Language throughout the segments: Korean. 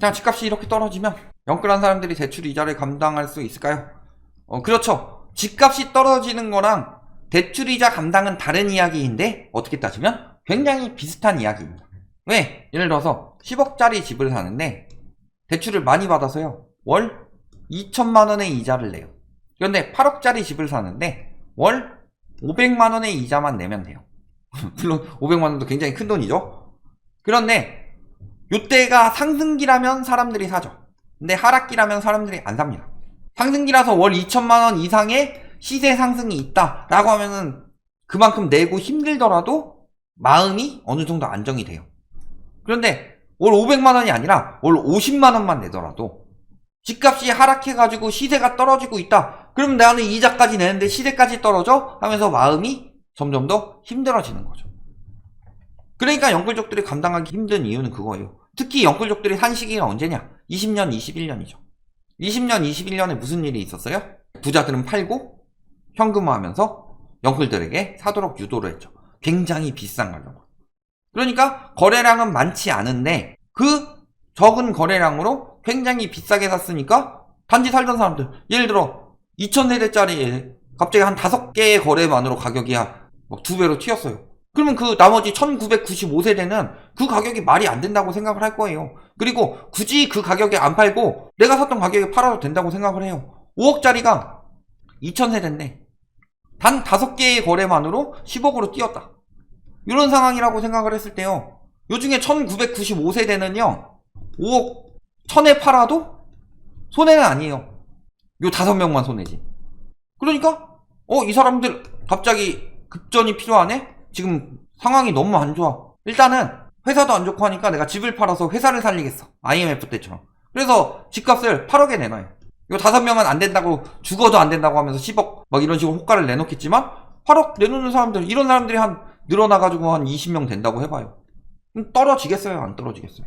자, 집값이 이렇게 떨어지면 영끌한 사람들이 대출 이자를 감당할 수 있을까요? 어, 그렇죠. 집값이 떨어지는 거랑 대출 이자 감당은 다른 이야기인데 어떻게 따지면 굉장히 비슷한 이야기입니다. 왜? 예를 들어서 10억짜리 집을 사는데 대출을 많이 받아서요. 월 2천만 원의 이자를 내요. 그런데 8억짜리 집을 사는데 월 500만 원의 이자만 내면 돼요. 물론 500만 원도 굉장히 큰 돈이죠. 그런데 요때가 상승기라면 사람들이 사죠. 근데 하락기라면 사람들이 안 삽니다. 상승기라서 월 2천만 원 이상의 시세 상승이 있다라고 하면은 그만큼 내고 힘들더라도 마음이 어느 정도 안정이 돼요. 그런데 월 500만 원이 아니라 월 50만 원만 내더라도 집값이 하락해가지고 시세가 떨어지고 있다. 그럼 나는 이자까지 내는데 시세까지 떨어져? 하면서 마음이 점점 더 힘들어지는 거죠. 그러니까 영끌족들이 감당하기 힘든 이유는 그거예요. 특히 영끌족들이 산 시기가 언제냐? 20년, 21년이죠. 20년, 21년에 무슨 일이 있었어요? 부자들은 팔고 현금화하면서 영끌들에게 사도록 유도를 했죠. 굉장히 비싼 가격. 그러니까 거래량은 많지 않은데 그 적은 거래량으로 굉장히 비싸게 샀으니까 단지 살던 사람들 예를 들어 2000세대짜리 갑자기 한 5개의 거래만으로 가격이 한 두 배로 튀었어요. 그러면 그 나머지 1995세대는 그 가격이 말이 안 된다고 생각을 할 거예요. 그리고 굳이 그 가격에 안 팔고 내가 샀던 가격에 팔아도 된다고 생각을 해요. 5억짜리가 2000세대인데 단 5개의 거래만으로 10억으로 뛰었다. 이런 상황이라고 생각을 했을 때요. 요 중에 1995세대는요. 5억 1000에 팔아도 손해는 아니에요. 요 다섯 명만 손해지. 그러니까 어 이 사람들 갑자기 급전이 필요하네? 지금 상황이 너무 안 좋아. 일단은 회사도 안 좋고 하니까 내가 집을 팔아서 회사를 살리겠어. IMF 때처럼. 그래서 집값을 8억에 내놔요. 요 다섯 명은 안 된다고 죽어도 안 된다고 하면서 10억 막 이런 식으로 호가를 내놓겠지만 8억 내놓는 사람들 이런 사람들이 한 늘어나가지고 한 20명 된다고 해봐요. 떨어지겠어요? 안 떨어지겠어요?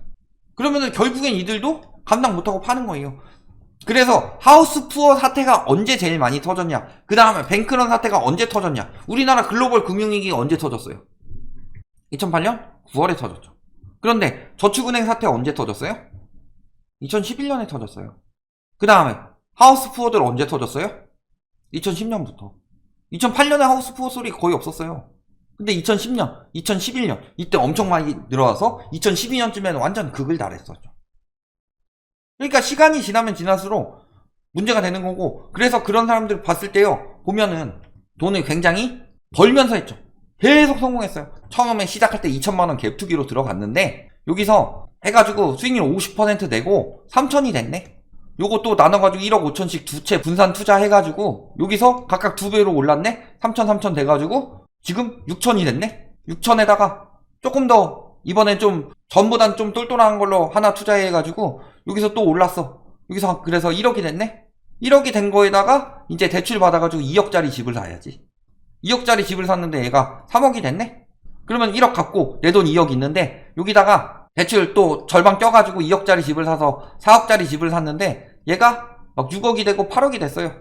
그러면은 결국엔 이들도 감당 못하고 파는 거예요. 그래서 하우스 푸어 사태가 언제 제일 많이 터졌냐? 그 다음에 뱅크런 사태가 언제 터졌냐? 우리나라 글로벌 금융위기가 언제 터졌어요? 2008년 9월에 터졌죠. 그런데 저축은행 사태 언제 터졌어요? 2011년에 터졌어요. 그 다음에 하우스 푸어들 언제 터졌어요? 2010년부터. 2008년에 하우스 푸어 소리 거의 없었어요. 근데 2010년, 2011년 이때 엄청 많이 늘어와서 2012년쯤에는 완전 극을 달했었죠. 그러니까 시간이 지나면 지날수록 문제가 되는 거고 그래서 그런 사람들 봤을 때요 보면은 돈을 굉장히 벌면서 했죠. 계속 성공했어요. 처음에 시작할 때 2천만 원 갭투기로 들어갔는데 여기서 해가지고 수익률 50% 내고 3천이 됐네. 또 나눠가지고 1억 5천씩 두 채 분산 투자해가지고 여기서 각각 두 배로 올랐네. 3천 3천 돼가지고 지금 6천이 됐네. 6천에다가 조금 더 이번엔 좀 전보단 좀 똘똘한 걸로 하나 투자해가지고 여기서 또 올랐어. 여기서 그래서 1억이 됐네. 1억이 된 거에다가 이제 대출 받아가지고 2억짜리 집을 사야지. 2억짜리 집을 샀는데 얘가 3억이 됐네? 그러면 1억 갖고 내 돈 2억 있는데 여기다가 대출 또 절반 껴가지고 2억짜리 집을 사서 4억짜리 집을 샀는데 얘가 막 6억이 되고 8억이 됐어요.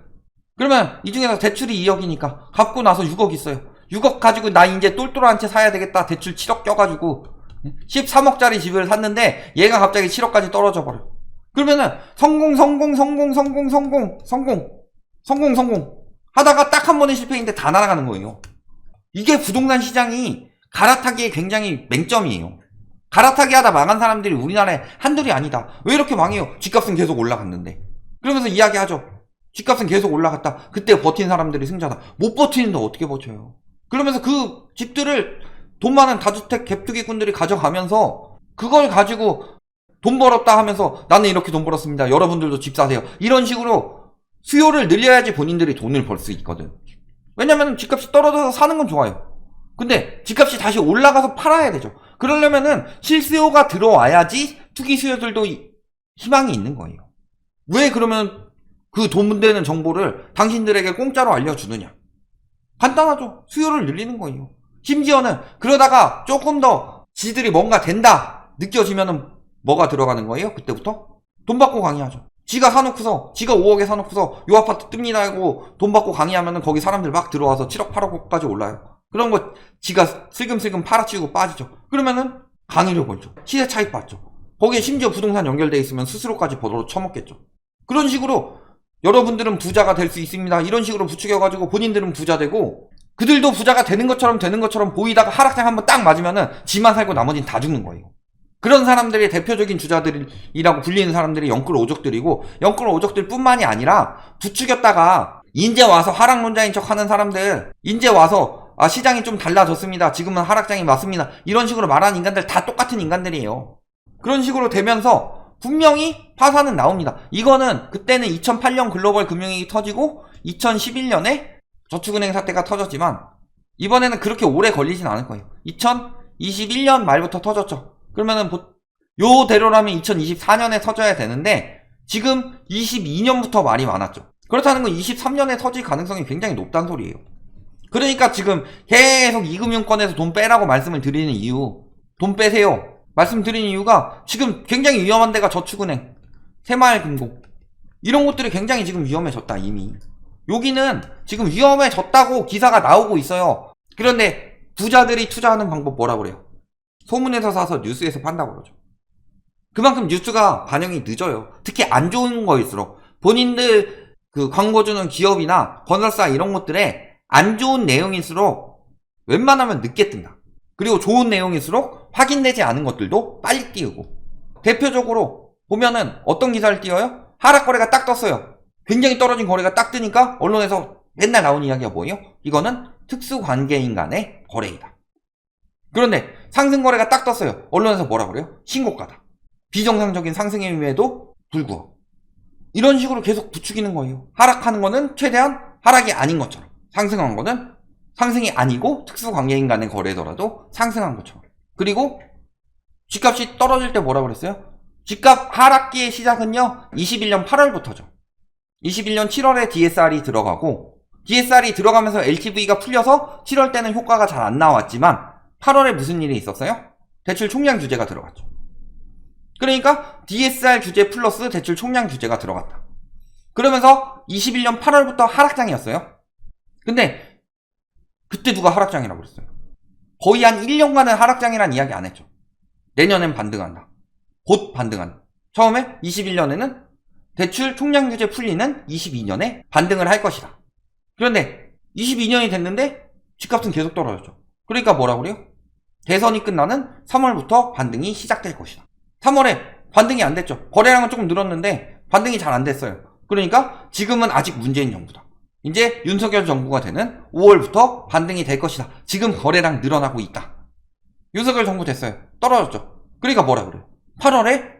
그러면 이 중에서 대출이 2억이니까 갚고 나서 6억 있어요. 6억 가지고 나 이제 똘똘한 채 사야 되겠다. 대출 7억 껴가지고 13억짜리 집을 샀는데 얘가 갑자기 7억까지 떨어져 버려. 그러면은 성공 성공 성공 성공 성공 성공 성공 성공 하다가 딱 한 번의 실패인데 다 날아가는 거예요. 이게 부동산 시장이 갈아타기에 굉장히 맹점이에요. 갈아타기 하다 망한 사람들이 우리나라에 한둘이 아니다. 왜 이렇게 망해요? 집값은 계속 올라갔는데. 그러면서 이야기하죠. 집값은 계속 올라갔다. 그때 버틴 사람들이 승자다. 못 버티는데 어떻게 버텨요? 그러면서 그 집들을 돈 많은 다주택 갭투기꾼들이 가져가면서 그걸 가지고 돈 벌었다 하면서 나는 이렇게 돈 벌었습니다. 여러분들도 집 사세요. 이런 식으로 수요를 늘려야지 본인들이 돈을 벌 수 있거든. 왜냐면 집값이 떨어져서 사는 건 좋아요. 근데 집값이 다시 올라가서 팔아야 되죠. 그러려면은 실수요가 들어와야지 투기 수요들도 이- 희망이 있는 거예요. 왜 그러면 그 돈 되는 정보를 당신들에게 공짜로 알려주느냐? 간단하죠. 수요를 늘리는 거예요. 심지어는 그러다가 조금 더 지들이 뭔가 된다 느껴지면은 뭐가 들어가는 거예요? 그때부터? 돈 받고 강의하죠. 지가 사놓고서 지가 5억에 사놓고서 요 아파트 뜹니다 하고 돈 받고 강의하면은 거기 사람들 막 들어와서 7억 8억까지 올라요. 그런 거 지가 슬금슬금 팔아치우고 빠지죠. 그러면은 강의료 벌죠. 시세 차익 받죠. 거기에 심지어 부동산 연결돼 있으면 스스로까지 벌어 처먹겠죠. 그런 식으로 여러분들은 부자가 될 수 있습니다. 이런 식으로 부추겨가지고 본인들은 부자 되고 그들도 부자가 되는 것처럼 되는 것처럼 보이다가 하락장 한번 딱 맞으면은 지만 살고 나머지는 다 죽는 거예요. 그런 사람들의 대표적인 주자들이라고 불리는 사람들이 영끌 오적들이고 영끌 오적들 뿐만이 아니라 부추겼다가 인제 와서 하락론자인 척 하는 사람들 인제 와서 아 시장이 좀 달라졌습니다. 지금은 하락장이 맞습니다. 이런 식으로 말하는 인간들 다 똑같은 인간들이에요. 그런 식으로 되면서 분명히 파산은 나옵니다. 이거는 그때는 2008년 글로벌 금융위기 터지고 2011년에 저축은행 사태가 터졌지만 이번에는 그렇게 오래 걸리진 않을 거예요. 2021년 말부터 터졌죠. 그러면은 보- 요대로라면 2024년에 터져야 되는데 지금 22년부터 말이 많았죠. 그렇다는 건 23년에 터질 가능성이 굉장히 높다는 소리예요. 그러니까 지금 계속 이금융권에서 돈 빼라고 말씀을 드리는 이유, 돈 빼세요. 말씀드리는 이유가 지금 굉장히 위험한 데가 저축은행, 새마을금고 이런 곳들이 굉장히 지금 위험해졌다 이미. 여기는 지금 위험해졌다고 기사가 나오고 있어요. 그런데 부자들이 투자하는 방법 뭐라 그래요? 소문에서 사서 뉴스에서 판다고 그러죠. 그만큼 뉴스가 반영이 늦어요. 특히 안 좋은 거일수록 본인들 그 광고 주는 기업이나 건설사 이런 것들에 안 좋은 내용일수록 웬만하면 늦게 뜬다. 그리고 좋은 내용일수록 확인되지 않은 것들도 빨리 띄우고. 대표적으로 보면은 어떤 기사를 띄워요? 하락 거래가 딱 떴어요. 굉장히 떨어진 거래가 딱 뜨니까 언론에서 맨날 나오는 이야기가 뭐예요? 이거는 특수 관계인 간의 거래이다. 그런데 상승 거래가 딱 떴어요. 언론에서 뭐라 그래요? 신고가다. 비정상적인 상승임에도 불구하고. 이런 식으로 계속 부추기는 거예요. 하락하는 거는 최대한 하락이 아닌 것처럼. 상승한 거는 상승이 아니고 특수 관계인 간의 거래더라도 상승한 것처럼. 그리고 집값이 떨어질 때 뭐라 그랬어요? 집값 하락기의 시작은요, 21년 8월부터죠. 21년 7월에 DSR이 들어가고, DSR이 들어가면서 LTV가 풀려서 7월 때는 효과가 잘 안 나왔지만, 8월에 무슨 일이 있었어요? 대출 총량 규제가 들어갔죠. 그러니까 DSR 규제 플러스 대출 총량 규제가 들어갔다. 그러면서 21년 8월부터 하락장이었어요. 근데 그때 누가 하락장이라고 그랬어요? 거의 한 1년간은 하락장이란 이야기 안 했죠. 내년엔 반등한다. 곧 반등한다. 처음에 21년에는 대출 총량 규제 풀리는 22년에 반등을 할 것이다. 그런데 22년이 됐는데 집값은 계속 떨어졌죠. 그러니까 뭐라 그래요? 대선이 끝나는 3월부터 반등이 시작될 것이다. 3월에 반등이 안 됐죠. 거래량은 조금 늘었는데 반등이 잘 안 됐어요. 그러니까 지금은 아직 문재인 정부다. 이제 윤석열 정부가 되는 5월부터 반등이 될 것이다. 지금 거래량 늘어나고 있다. 윤석열 정부 됐어요. 떨어졌죠. 그러니까 뭐라 그래요? 8월에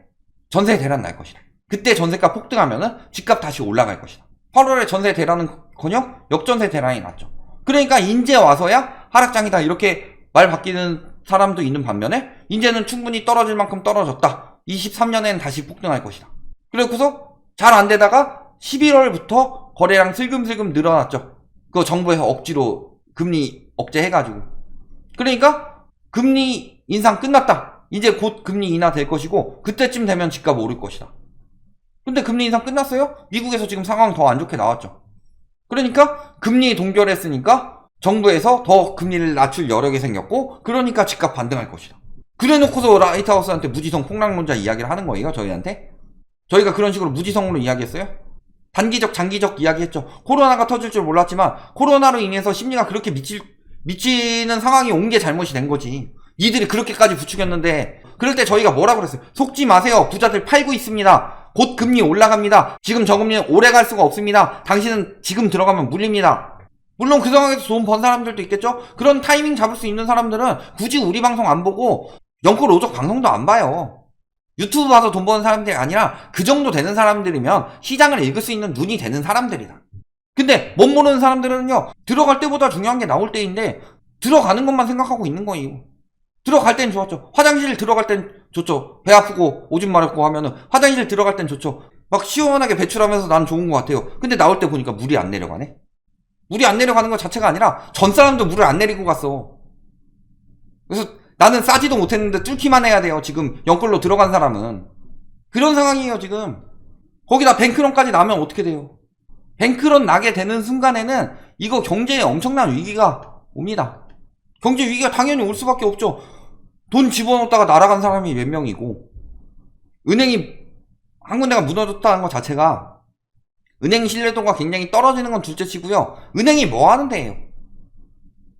전세 대란 날 것이다. 그때 전세가 폭등하면은 집값 다시 올라갈 것이다. 8월에 전세 대란은 커녕 역전세 대란이 났죠. 그러니까 인제 와서야 하락장이다. 이렇게 말 바뀌는 사람도 있는 반면에 이제는 충분히 떨어질 만큼 떨어졌다. 23년에는 다시 폭등할 것이다. 그래서 잘 안 되다가 11월부터 거래량 슬금슬금 늘어났죠. 그 정부에서 억지로 금리 억제해가지고. 그러니까 금리 인상 끝났다. 이제 곧 금리 인하 될 것이고 그때쯤 되면 집값 오를 것이다. 근데 금리 인상 끝났어요? 미국에서 지금 상황 더 안 좋게 나왔죠. 그러니까 금리 동결했으니까 정부에서 더 금리를 낮출 여력이 생겼고 그러니까 집값 반등할 것이다. 그래 놓고서 라이트하우스한테 무지성 폭락론자 이야기를 하는 거예요, 저희한테. 저희가 그런 식으로 무지성으로 이야기했어요? 단기적, 장기적 이야기했죠. 코로나가 터질 줄 몰랐지만 코로나로 인해서 심리가 그렇게 미칠, 미치는 상황이 온 게 잘못이 된 거지. 이들이 그렇게까지 부추겼는데 그럴 때 저희가 뭐라 그랬어요? 속지 마세요. 부자들 팔고 있습니다. 곧 금리 올라갑니다. 지금 저금리는 오래 갈 수가 없습니다. 당신은 지금 들어가면 물립니다. 물론 그 상황에서 돈 번 사람들도 있겠죠? 그런 타이밍 잡을 수 있는 사람들은 굳이 우리 방송 안 보고 영끌 오적 방송도 안 봐요. 유튜브 봐서 돈 버는 사람들이 아니라 그 정도 되는 사람들이면 시장을 읽을 수 있는 눈이 되는 사람들이다. 근데 못 모르는 사람들은요, 들어갈 때보다 중요한 게 나올 때인데, 들어가는 것만 생각하고 있는 거예요. 들어갈 땐 좋았죠. 화장실 들어갈 땐 좋죠. 배 아프고 오줌 마렵고 하면은 화장실 들어갈 땐 좋죠. 막 시원하게 배출하면서 난 좋은 것 같아요. 근데 나올 때 보니까 물이 안 내려가네? 물이 안 내려가는 것 자체가 아니라 전 사람도 물을 안 내리고 갔어. 그래서 나는 싸지도 못했는데 뚫기만 해야 돼요. 지금 영끌로 들어간 사람은. 그런 상황이에요, 지금. 거기다 뱅크런까지 나면 어떻게 돼요? 뱅크런 나게 되는 순간에는 이거 경제에 엄청난 위기가 옵니다. 경제 위기가 당연히 올 수밖에 없죠. 돈 집어넣었다가 날아간 사람이 몇 명이고 은행이 한 군데가 무너졌다는 것 자체가 은행 신뢰도가 굉장히 떨어지는 건 둘째치고요. 은행이 뭐 하는 데예요?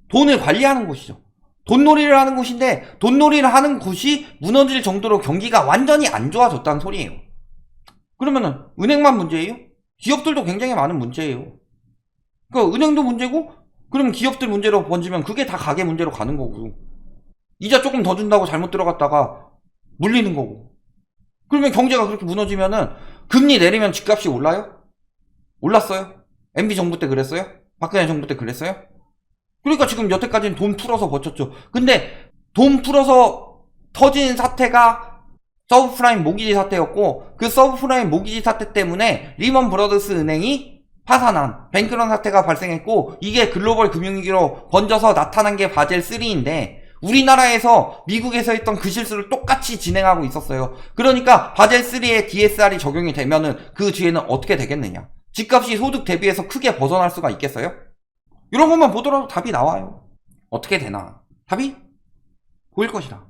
돈을 관리하는 곳이죠. 돈놀이를 하는 곳인데 돈놀이를 하는 곳이 무너질 정도로 경기가 완전히 안 좋아졌다는 소리예요. 그러면은 은행만 문제예요? 기업들도 굉장히 많은 문제예요. 그러니까 은행도 문제고 그럼 기업들 문제로 번지면 그게 다 가게 문제로 가는 거고 이자 조금 더 준다고 잘못 들어갔다가 물리는 거고 그러면 경제가 그렇게 무너지면은 금리 내리면 집값이 올라요? 올랐어요? MB 정부 때 그랬어요? 박근혜 정부 때 그랬어요? 그러니까 지금 여태까지는 돈 풀어서 버텼죠. 근데 돈 풀어서 터진 사태가 서브프라임 모기지 사태였고 그 서브프라임 모기지 사태 때문에 리먼 브러더스 은행이 파산한 뱅크런 사태가 발생했고 이게 글로벌 금융위기로 번져서 나타난 게 바젤 3인데 우리나라에서 미국에서 했던 그 실수를 똑같이 진행하고 있었어요. 그러니까 바젤 3의 DSR이 적용이 되면은 그 뒤에는 어떻게 되겠느냐? 집값이 소득 대비해서 크게 벗어날 수가 있겠어요? 이런 것만 보더라도 답이 나와요. 어떻게 되나? 답이 보일 것이다.